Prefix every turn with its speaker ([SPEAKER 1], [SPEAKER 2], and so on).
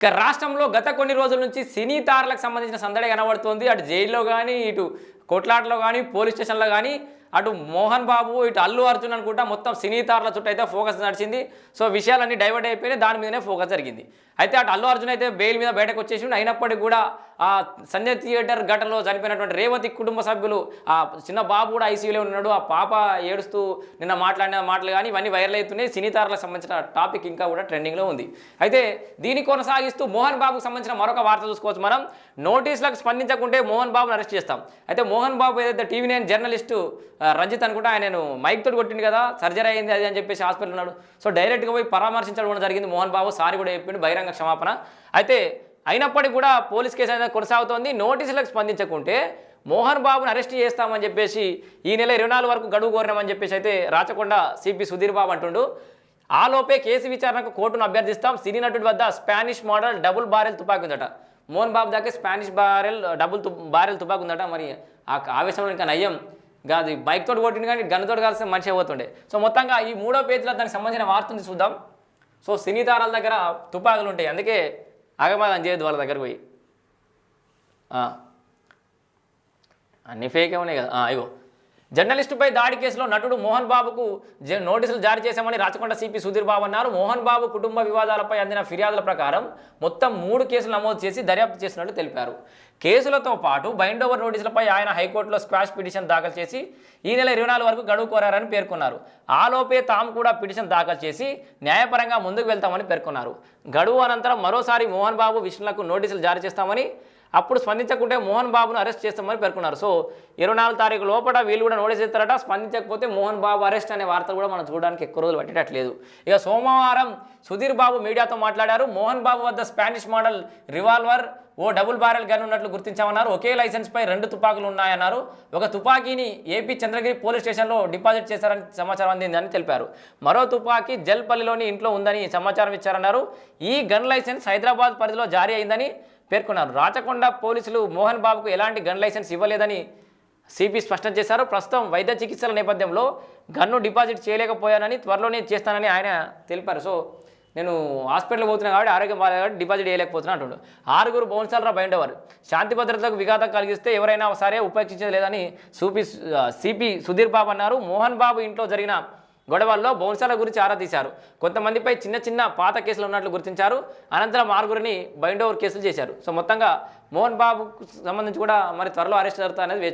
[SPEAKER 1] ఇక రాష్ట్రంలో గత కొన్ని రోజుల నుంచి సినీ తారలకు సంబంధించిన సందడి కనబడుతోంది. అటు జైల్లో కానీ ఇటు కోట్లాటలో కానీ పోలీస్ స్టేషన్లో కానీ అటు మోహన్ బాబు ఇటు అల్లు అర్జున్ అనుకుంటా మొత్తం సినీ తారల చుట్టూ అయితే ఫోకస్ నడిచింది. సో విషయాలన్నీ డైవర్ట్ అయిపోయినాయి. దాని మీదనే ఫోకస్ జరిగింది. అయితే అటు అల్లు అర్జున్ అయితే బెయిల్ మీద బయటకు వచ్చేసి అయినప్పటికీ కూడా ఆ సంజయ్ థియేటర్ ఘటనలో చనిపోయినటువంటి రేవతి కుటుంబ సభ్యులు ఆ చిన్న బాబు కూడా ఐసీయూలో ఉన్నాడు ఆ పాప ఏడుస్తూ నిన్న మాట్లాడిన మాటలు కానీ ఇవన్నీ వైరల్ అవుతున్నాయి. సినీ తారలకు సంబంధించిన టాపిక్ ఇంకా కూడా ట్రెండింగ్లో ఉంది. అయితే దీన్ని కొనసాగిస్తూ మోహన్ బాబుకు సంబంధించిన మరొక వార్త చూసుకోవచ్చు మనం. నోటీసులకు స్పందించకుంటే మోహన్ బాబును అరెస్ట్ చేస్తాం. అయితే మోహన్ బాబు ఏదైతే టీవీ నైన్ జర్నలిస్టు రంజిత్ అనుకుంటా ఆయనను మైక్ తోటి కొట్టింది కదా సర్జరీ అయింది అది అని చెప్పేసి హాస్పిటల్ ఉన్నాడు. సో డైరెక్ట్గా పోయి పరామర్శించడం జరిగింది మోహన్ బాబు. సారి కూడా చెప్పిండు బహిరంగ క్షమాపణ. అయితే అయినప్పటికీ కూడా పోలీస్ కేసు అనేది కొనసాగుతోంది. నోటీసులకు స్పందించకుంటే మోహన్ బాబుని అరెస్ట్ చేస్తామని చెప్పేసి ఈ నెల ఇరవై నాలుగు వరకు గడువు కోరినామని చెప్పేసి అయితే రాచకొండ సిపి సుధీర్ బాబు అంటుండు. ఆ లోపే కేసు విచారణకు కోర్టును అభ్యర్థిస్తాం. సినీ నటుడి వద్ద స్పానిష్ మోడల్ డబుల్ బారెల్ తుపాకీ ఉందట. మోహన్ బాబు దాకా స్పానిష్ బారెల్ డబుల్ తు బారెల్ తుపాకీ ఉందట. మరి ఆ ఆవేశంలో ఇంకా నయ్యం కాదు బైక్ తోటి కొట్టింది కానీ గన్ కలిసి మనిషి పోతుండే. సో మొత్తంగా ఈ మూడో పేజీలో దానికి సంబంధించిన వార్తని చూద్దాం. సో సినీ తారాల దగ్గర తుపాకులు ఉంటాయి. అందుకే ఆగమాగం చేయొద్దు వాళ్ళ దగ్గరకు పోయి. అన్నీ అన్ని ఫేకే ఉన్నాయి కదా. ఇగో. జర్నలిస్టుపై దాడి కేసులో నటుడు మోహన్ బాబుకు నోటీసులు జారీ చేశామని రాచకొండ సిపి సుధీర్ బాబు అన్నారు. మోహన్ బాబు కుటుంబ వివాదాలపై అందిన ఫిర్యాదుల ప్రకారం మొత్తం మూడు కేసులు నమోదు చేసి దర్యాప్తు చేసినట్లు తెలిపారు. కేసులతో పాటు బైండ్ ఓవర్ నోటీసులపై ఆయన హైకోర్టులో స్క్వాష్ పిటిషన్ దాఖలు చేసి ఈ నెల ఇరవై నాలుగు వరకు గడువు కోరారని పేర్కొన్నారు. ఆలోపే తాము కూడా పిటిషన్ దాఖలు చేసి న్యాయపరంగా ముందుకు వెళ్తామని పేర్కొన్నారు. గడువు అనంతరం మరోసారి మోహన్ బాబు విష్ణులకు నోటీసులు జారీ చేస్తామని అప్పుడు స్పందించకుంటే మోహన్ బాబును అరెస్ట్ చేస్తామని పేర్కొన్నారు. సో ఇరవై నాలుగు తారీఖు లోపల వీళ్ళు కూడా నోటీస్ ఇస్తారట. స్పందించకపోతే మోహన్ బాబు అరెస్ట్ అనే వార్త కూడా మనం చూడడానికి ఎక్కువ రోజులు పట్టేటట్లేదు. ఇక సోమవారం సుధీర్ బాబు మీడియాతో మాట్లాడారు. మోహన్ బాబు వద్ద స్పానిష్ మోడల్ రివాల్వర్ ఓ డబుల్ బారెల్ గన్ ఉన్నట్లు గుర్తించామన్నారు. ఒకే లైసెన్స్పై రెండు తుపాకులు ఉన్నాయన్నారు. ఒక తుపాకీని ఏపీ చంద్రగిరి పోలీస్ స్టేషన్లో డిపాజిట్ చేశారని సమాచారం అందిందని తెలిపారు. మరో తుపాకీ జల్పల్లిలోని ఇంట్లో ఉందని సమాచారం ఇచ్చారన్నారు. ఈ గన్ లైసెన్స్ హైదరాబాద్ పరిధిలో జారీ అయిందని పేర్కొన్నారు. రాచకొండ పోలీసులు మోహన్ బాబుకు ఎలాంటి గన్ లైసెన్స్ ఇవ్వలేదని సిపి స్పష్టం చేశారు. ప్రస్తుతం వైద్య చికిత్సల నేపథ్యంలో గన్ను డిపాజిట్ చేయలేకపోయానని త్వరలోనే చేస్తానని ఆయన తెలిపారు. సో నేను హాస్పిటల్ పోతున్నా కాబట్టి ఆరోగ్యం బాగాలేదు కాబట్టి డిపాజిట్ చేయలేకపోతున్నా అంటుండు. ఆరుగురు బౌన్సర్ల బయటవారు శాంతి భద్రతలకు విఘాతం కలిగిస్తే ఎవరైనా సరే ఉపేక్షించలేదని సూపి సిపి సుధీర్ బాబు అన్నారు. మోహన్ బాబు ఇంట్లో జరిగిన గొడవల్లో బౌన్సాల గురించి ఆరా తీశారు కొంతమందిపై చిన్న చిన్న పాత కేసులు ఉన్నట్లు గుర్తించారు. అనంతరం ఆరుగురిని బైండ్ ఓవర్ కేసులు చేశారు. సో మొత్తంగా మోహన్ బాబుకు సంబంధించి కూడా మరి త్వరలో అరెస్ట్ జరుగుతా అనేది